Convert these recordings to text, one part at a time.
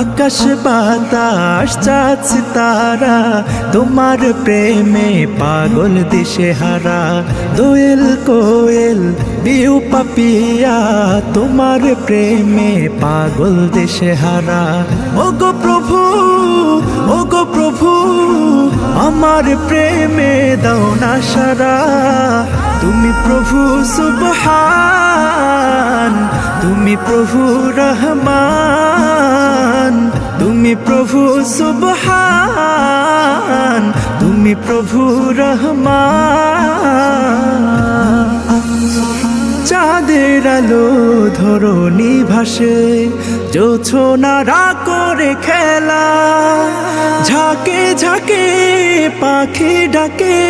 আকাশ বাতাস চাঁদ তারা, তোমার প্রেমে পাগল দিশে হারা দোয়েল কোয়েল বিউ পাপিয়া, তোমার প্রেমে পাগল দেশে হারা ও গো প্রভু ও গো প্রভু, আমার প্রেমে দাও না সারা। তুমি প্রভু সুবহান, তুমি প্রভু রহমান। তুমি প্রভু সুবহান, তুমি প্রভু রহমান। চাঁদের আলো ধরণী ভাসে জোছনারা করে খেলা। ঝাঁকে ঝাঁকে পাখি ডাকে,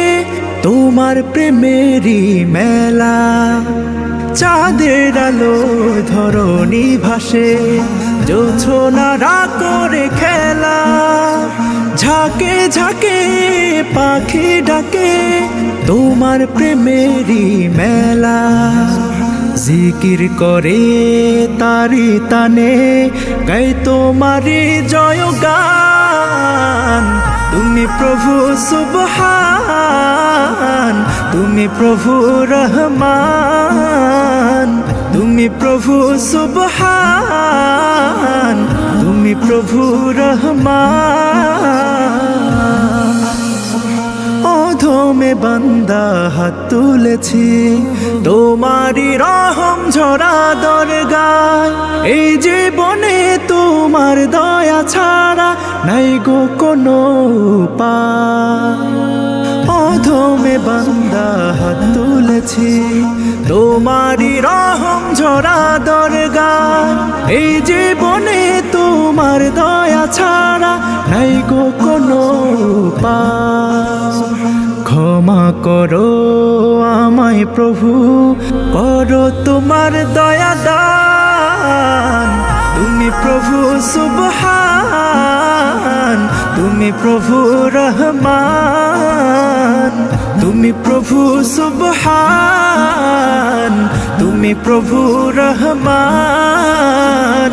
তোমার প্রেমেরই মেলা। চাঁদের আলো ধরণী ভাসে জোছনারা করে খেলা। ঝাঁকে ঝাঁকে পাখি ডাকে তোমার প্রেমেরই মেলা। জিকির করে তারি তানে, গাই তোমারি জয় গান তুমি প্রভু সুবহান, তুমি প্রভু রহমান। তুমি প্রভু সুবহান। প্রভু রহমান। অধমে বান্দা হাত তুলেছি তোমারি রহম ঝরা দরগায়। এই জীবনে তোমার দয়া ছাড়া নাই গো কোনো উপায়। অধমে বান্দা হাত তুলেছি তোমারি রহম ঝরা দরগায়। এই জীবনে তোমার গো কোনো ক্ষমা করো আমায় প্রভু, করো তোমার দয়া দান। তুমি প্রভু সুবহান, তুমি প্রভু রহমান। তুমি প্রভু সুবহান, তুমি প্রভু রহমান।